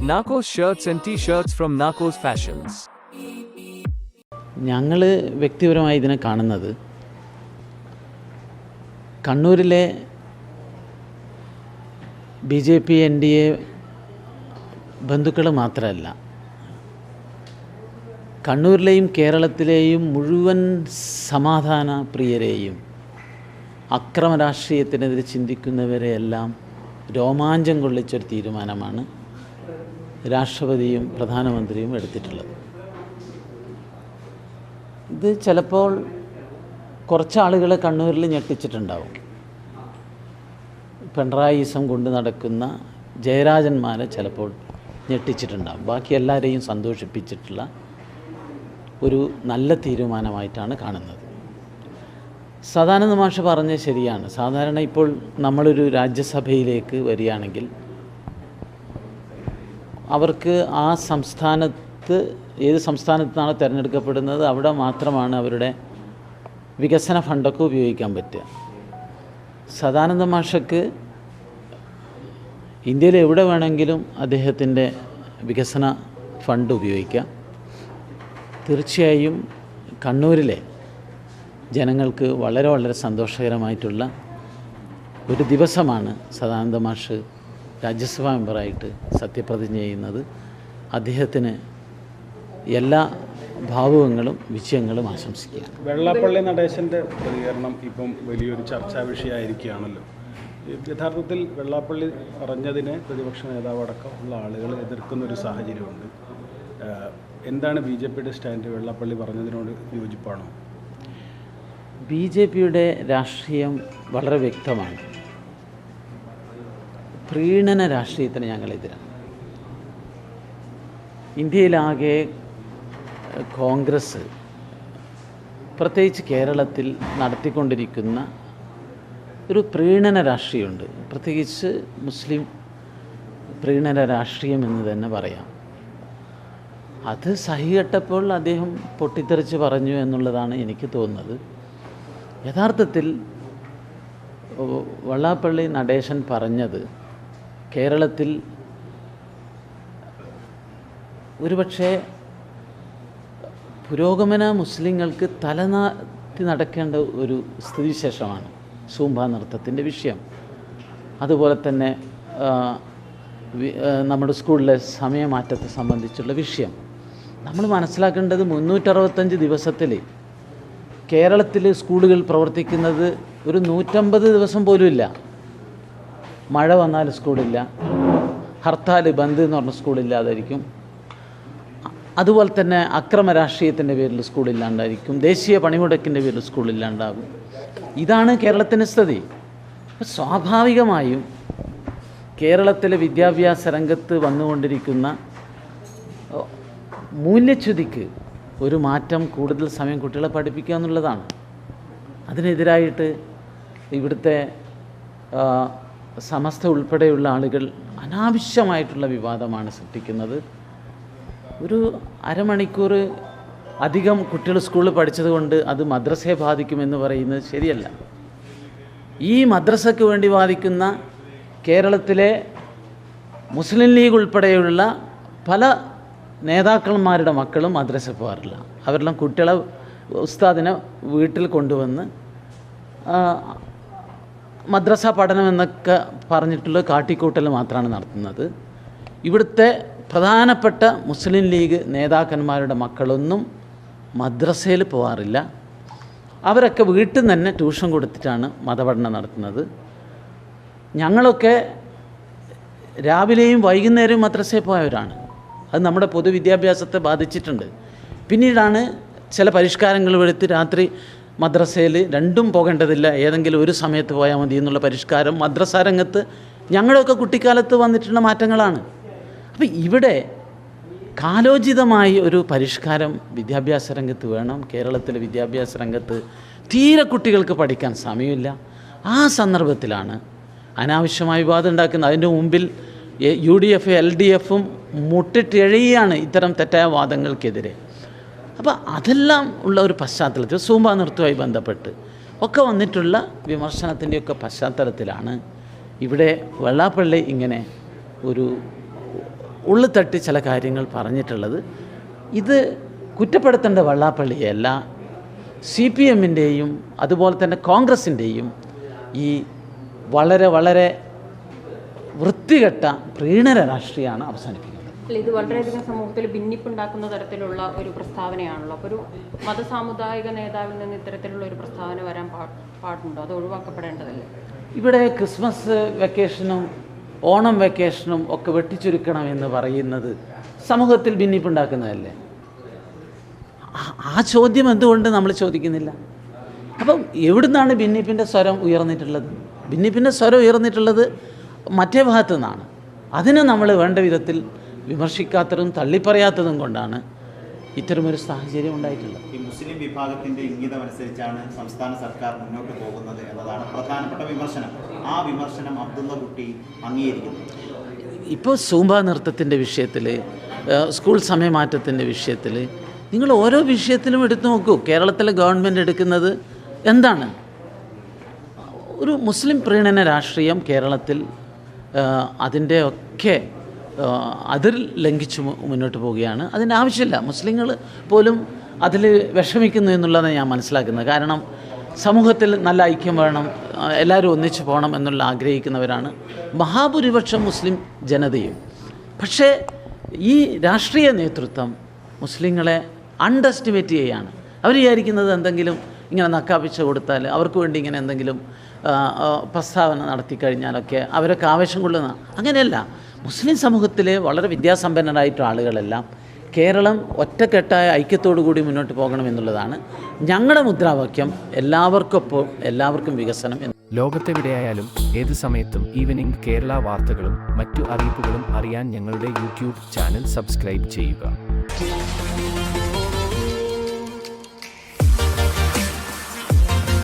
Narcos shirts and t-shirts from Narcos fashions ഞങ്ങൾ വ്യക്തിപരമായി ഇതിനെ കാണുന്നത് കണ്ണൂരിലെ B J P N D A ബന്ധുക്കൾ മാത്രമല്ല കണ്ണൂരിലെയും കേരളത്തിലെയും മുഴുവൻ സമാധാന പ്രിയരെയും അക്രമ രാഷ്ട്രീയത്തിനെതിരെ ചിന്തിക്കുന്നവരെയെല്ലാം രോമാഞ്ചം കൊള്ളിച്ചൊരു തീരുമാനമാണ് രാഷ്ട്രപതിയും പ്രധാനമന്ത്രിയും എടുത്തിട്ടുള്ളത്. ഇത് ചിലപ്പോൾ കുറച്ച് ആളുകളെ കണ്ണൂരിൽ ഞെട്ടിച്ചിട്ടുണ്ടാവും. പിണറായിസം കൊണ്ട് നടക്കുന്ന ജയരാജന്മാരെ ചിലപ്പോൾ ഞെട്ടിച്ചിട്ടുണ്ടാവും. ബാക്കി എല്ലാവരെയും സന്തോഷിപ്പിച്ചിട്ടുള്ള ഒരു നല്ല തീരുമാനമായിട്ടാണ് കാണുന്നത്. സദാനന്ദ മാഷ് പറഞ്ഞത് ശരിയാണ്. സാധാരണ ഇപ്പോൾ നമ്മളൊരു രാജ്യസഭയിലേക്ക് വരികയാണെങ്കിൽ അവർക്ക് ആ സംസ്ഥാനത്ത് ഏത് സംസ്ഥാനത്താണ് തിരഞ്ഞെടുക്കപ്പെടുന്നത് അവിടെ മാത്രമാണ് അവരുടെ വികസന ഫണ്ടൊക്കെ ഉപയോഗിക്കാൻ പറ്റുക. സദാനന്ദ മാഷക്ക് ഇന്ത്യയിൽ എവിടെ വേണമെങ്കിലും അദ്ദേഹത്തിന്റെ വികസന ഫണ്ട് ഉപയോഗിക്കാം. തീർച്ചയായും കണ്ണൂരിലെ ജനങ്ങൾക്ക് വളരെ വളരെ സന്തോഷകരമായിട്ടുള്ള ഒരു ദിവസമാണ് സദാനന്ദ മാഷ് രാജ്യസഭാ മെമ്പറായിട്ട് സത്യപ്രതിജ്ഞ ചെയ്യുന്നത് അദ്ദേഹത്തിന് എല്ലാ ഭാവുകങ്ങളും വിജയങ്ങളും ആശംസിക്കുക വെള്ളാപ്പള്ളി നടേശന്റെ പ്രതികരണം ഇപ്പം വലിയൊരു ചർച്ചാ വിഷയമായിരിക്കുകയാണല്ലോ. യഥാർത്ഥത്തിൽ വെള്ളാപ്പള്ളി പറഞ്ഞതിനെ പ്രതിപക്ഷ നേതാവ് അടക്കം ഉള്ള ആളുകൾ എതിർക്കുന്ന ഒരു സാഹചര്യമുണ്ട്. എന്താണ് ബി ജെ പിയുടെ സ്റ്റാൻഡ് വെള്ളാപ്പള്ളി പറഞ്ഞതിനോട് യോജിപ്പാണോ? ബി ജെ പിയുടെ രാഷ്ട്രീയം വളരെ വ്യക്തമാണ്. പ്രീണന രാഷ്ട്രീയത്തിന് ഞങ്ങളെതിരാണ് ഇന്ത്യയിലാകെ കോൺഗ്രസ് പ്രത്യേകിച്ച് കേരളത്തിൽ നടത്തിക്കൊണ്ടിരിക്കുന്ന ഒരു പ്രീണന രാഷ്ട്രീയമുണ്ട്. പ്രത്യേകിച്ച് മുസ്ലിം പ്രീണന രാഷ്ട്രീയം എന്ന് തന്നെ പറയാം. അത് സഹികെട്ടപ്പോൾ അദ്ദേഹം പൊട്ടിത്തെറിച്ച് പറഞ്ഞു എന്നുള്ളതാണ് എനിക്ക് തോന്നുന്നത്. യഥാർത്ഥത്തിൽ വള്ളാപ്പള്ളി നടേശൻ പറഞ്ഞത് കേരളത്തിൽ ഒരുപക്ഷെ പുരോഗമന മുസ്ലിങ്ങൾക്ക് തലനാത്തി നടക്കേണ്ട ഒരു സ്ഥിതിവിശേഷമാണ് സൂംബ നൃത്തത്തിന്റെ വിഷയം. അതുപോലെ തന്നെ നമ്മുടെ സ്കൂളിലെ സമയമാറ്റത്തെ സംബന്ധിച്ചുള്ള വിഷയം. നമ്മൾ മനസ്സിലാക്കേണ്ടത് മുന്നൂറ്ററുപത്തഞ്ച് ദിവസത്തിൽ കേരളത്തിൽ സ്കൂളുകൾ പ്രവർത്തിക്കുന്നത് ഒരു നൂറ്റമ്പത് ദിവസം പോലും ഇല്ല മഴ വന്നാൽ സ്കൂളില്ല. ഹർത്താൽ ബന്ദ് എന്ന് പറഞ്ഞ സ്കൂളില്ലാതായിരിക്കും. അതുപോലെ തന്നെ അക്രമ രാഷ്ട്രീയത്തിന്റെ പേരിൽ സ്കൂളില്ലാണ്ടായിരിക്കും ദേശീയ പണിമുടക്കിന്റെ പേരിൽ സ്കൂളില്ലാണ്ടാകും ഇതാണ് കേരളത്തിന്റെ സ്ഥിതി. സ്വാഭാവികമായും കേരളത്തിലെ വിദ്യാഭ്യാസ രംഗത്ത് വന്നുകൊണ്ടിരിക്കുന്ന മൂല്യച്യുതിക്ക് ഒരു മാറ്റം കൂടുതൽ സമയം കുട്ടികളെ പഠിപ്പിക്കുക എന്നുള്ളതാണ്. അതിനെതിരായിട്ട് ഇവിടുത്തെ സമസ്ത ഉൾപ്പെടെയുള്ള ആളുകൾ അനാവശ്യമായിട്ടുള്ള വിവാദമാണ് സൃഷ്ടിക്കുന്നത്. ഒരു അരമണിക്കൂർ അധികം കുട്ടികൾ സ്കൂളിൽ പഠിച്ചത് കൊണ്ട് അത് മദ്രസയെ ബാധിക്കുമെന്ന് പറയുന്നത് ശരിയല്ല. ഈ മദ്രസയ്ക്ക് വേണ്ടി വാദിക്കുന്ന കേരളത്തിലെ മുസ്ലിം ലീഗ് ഉൾപ്പെടെയുള്ള പല നേതാക്കന്മാരുടെ മക്കളും മദ്രസ പോകാറില്ല. അവരെല്ലാം കുട്ടികളെ ഉസ്താദിനെ വീട്ടിൽ കൊണ്ടുവന്ന് മദ്രസ പഠനം എന്നൊക്കെ പറഞ്ഞിട്ടുള്ള കാട്ടിക്കൂട്ടൽ മാത്രമാണ് നടത്തുന്നത്. ഇവിടുത്തെ പ്രധാനപ്പെട്ട മുസ്ലിം ലീഗ് നേതാക്കന്മാരുടെ മക്കളൊന്നും മദ്രസയിൽ പോകാറില്ല അവരൊക്കെ വീട്ടിൽ നിന്ന് തന്നെ ട്യൂഷൻ കൊടുത്തിട്ടാണ് മതപഠനം നടത്തുന്നത്. ഞങ്ങളൊക്കെ രാവിലെയും വൈകുന്നേരവും മദ്രസയിൽ പോയവരാണ്. അത് നമ്മുടെ പൊതുവിദ്യാഭ്യാസത്തെ ബാധിച്ചിട്ടുണ്ട്. പിന്നീടാണ് ചില പരിഷ്കാരങ്ങൾ എടുത്ത് രാത്രി മദ്രസയിൽ രണ്ടും പോകേണ്ടതില്ല. ഏതെങ്കിലും ഒരു സമയത്ത് പോയാൽ മതി എന്നുള്ള പരിഷ്കാരം മദ്രസ രംഗത്ത് കുട്ടിക്കാലത്ത് വന്നിട്ടുള്ള മാറ്റങ്ങളാണ്. അപ്പോൾ ഇവിടെ കാലോചിതമായി ഒരു പരിഷ്കാരം വിദ്യാഭ്യാസ രംഗത്ത് വേണം. കേരളത്തിലെ വിദ്യാഭ്യാസ രംഗത്ത് തീരെ കുട്ടികൾക്ക് പഠിക്കാൻ സമയമില്ല. ആ സന്ദർഭത്തിലാണ് അനാവശ്യമായ വിവാദം ഉണ്ടാക്കുന്നത്. അതിന്റെ മുമ്പിൽ U D F L D എഫും മുട്ടിട്ടിഴയാണ് ഇത്തരം തെറ്റായ വാദങ്ങൾക്കെതിരെ. അപ്പോൾ അതെല്ലാം ഉള്ള ഒരു പശ്ചാത്തലത്തിൽ സൂമ്പ നൃത്തവുമായി ബന്ധപ്പെട്ട് ഒക്കെ വന്നിട്ടുള്ള വിമർശനത്തിന്റെയൊക്കെ പശ്ചാത്തലത്തിലാണ് ഇവിടെ വെള്ളാപ്പള്ളി ഇങ്ങനെ ഒരു ഉള്ളിൽ തട്ടി ചില കാര്യങ്ങൾ പറഞ്ഞിട്ടുള്ളത്. ഇത് കുറ്റപ്പെടുത്തേണ്ട വള്ളാപ്പള്ളിയല്ല. സി പി എമ്മിന്റെയും അതുപോലെ തന്നെ കോൺഗ്രസിന്റെയും ഈ വളരെ വളരെ വൃത്തികെട്ട പ്രീണന രാഷ്ട്രീയമാണ് അവസാനിപ്പിക്കുന്നത്. ഇത് വളരെയധികം സമൂഹത്തിൽ ഭിന്നിപ്പുണ്ടാക്കുന്ന തരത്തിലുള്ള ഒരു പ്രസ്താവനയാണല്ലോ. അപ്പോൾ ഒരു മതസാമുദായിക നേതാവിൽ നിന്ന് ഇത്തരത്തിലുള്ള ഒരു പ്രസ്താവന വരാൻ പാടുണ്ടോ? അത് ഒഴിവാക്കപ്പെടേണ്ടതല്ലേ? ഇവിടെ ക്രിസ്മസ് വെക്കേഷനും ഓണം വെക്കേഷനും ഒക്കെ വെട്ടിച്ചുരുക്കണം എന്ന് പറയുന്നത് സമൂഹത്തിൽ ഭിന്നിപ്പുണ്ടാക്കുന്നതല്ലേ? ആ- ചോദ്യം എന്തുകൊണ്ട് നമ്മൾ ചോദിക്കുന്നില്ല? അപ്പം എവിടുന്നാണ് ഭിന്നിപ്പിന്റെ സ്വരം ഉയർന്നിട്ടുള്ളത്? ഭിന്നിപ്പിന്റെ സ്വരം ഉയർന്നിട്ടുള്ളത് മറ്റേ ഭാഗത്തു നിന്നാണ് അതിനെ നമ്മൾ വേണ്ട വിധത്തിൽ വിമർശിക്കാത്തതും തള്ളിപ്പറയാത്തതും കൊണ്ടാണ് ഇത്തരമൊരു സാഹചര്യം ഉണ്ടായിട്ടില്ല ഈ മുസ്ലിം വിഭാഗത്തിന്റെ ഇംഗിതമനുസരിച്ചാണ് സംസ്ഥാന സർക്കാർ മുന്നോട്ട് പോകുന്നത് എന്നതാണ് പ്രധാനപ്പെട്ട വിമർശനം. ആ വിമർശനം അബ്ദുള്ള കുട്ടി അംഗീകരിക്കുന്നു. ഇപ്പോൾ സൂമ്പ നൃത്തത്തിന്റെ വിഷയത്തിൽ സ്കൂൾ സമയമാറ്റത്തിന്റെ വിഷയത്തിൽ നിങ്ങൾ ഓരോ വിഷയത്തിലും എടുത്തു നോക്കൂ. കേരളത്തിലെ ഗവൺമെന്റ് എടുക്കുന്നത് എന്താണ്? ഒരു മുസ്ലിം പ്രീണന രാഷ്ട്രീയം കേരളത്തിൽ അതിന്റെ ഒക്കെ അതിർ ലംഘിച്ച് മുന്നോട്ട് പോവുകയാണ്. അതിന്റെ ആവശ്യമില്ല മുസ്ലിങ്ങൾ പോലും അതിൽ വിഷമിക്കുന്നു എന്നുള്ളതാണ് ഞാൻ മനസ്സിലാക്കുന്നത്. കാരണം സമൂഹത്തിൽ നല്ല ഐക്യം വേണം എല്ലാവരും ഒന്നിച്ചു പോകണം എന്നുള്ള ആഗ്രഹിക്കുന്നവരാണ് മഹാഭൂരിപക്ഷം മുസ്ലിം ജനതയും. പക്ഷേ ഈ രാഷ്ട്രീയ നേതൃത്വം മുസ്ലിങ്ങളെ അണ്ടർ എസ്റ്റിമേറ്റ് ചെയ്യുകയാണ് അവർ വിചാരിക്കുന്നത് എന്തെങ്കിലും ഇങ്ങനെ നക്കാപ്പിച്ച് കൊടുത്താൽ അവർക്ക് വേണ്ടി ഇങ്ങനെ എന്തെങ്കിലും പ്രസ്താവന നടത്തി കഴിഞ്ഞാലൊക്കെ അവരൊക്കെ ആവേശം കൊള്ളുന്ന അങ്ങനെയല്ല. മുസ്ലിം സമൂഹത്തിലെ വളരെ വിദ്യാസമ്പന്നരായിട്ടുള്ള ആളുകളെല്ലാം കേരളം ഒറ്റക്കെട്ടായ ഐക്യത്തോടു കൂടി മുന്നോട്ട് പോകണമെന്നുള്ളതാണ് ഞങ്ങളുടെ മുദ്രാവാക്യം. എല്ലാവർക്കൊപ്പം എല്ലാവർക്കും വികസനം എന്ന്. ലോകത്തെവിടെയായാലും ഏത് സമയത്തും ഈവനിംഗ് കേരള വാർത്തകളും മറ്റു അറിയിപ്പുകളും അറിയാൻ ഞങ്ങളുടെ യൂട്യൂബ് ചാനൽ സബ്സ്ക്രൈബ് ചെയ്യുക.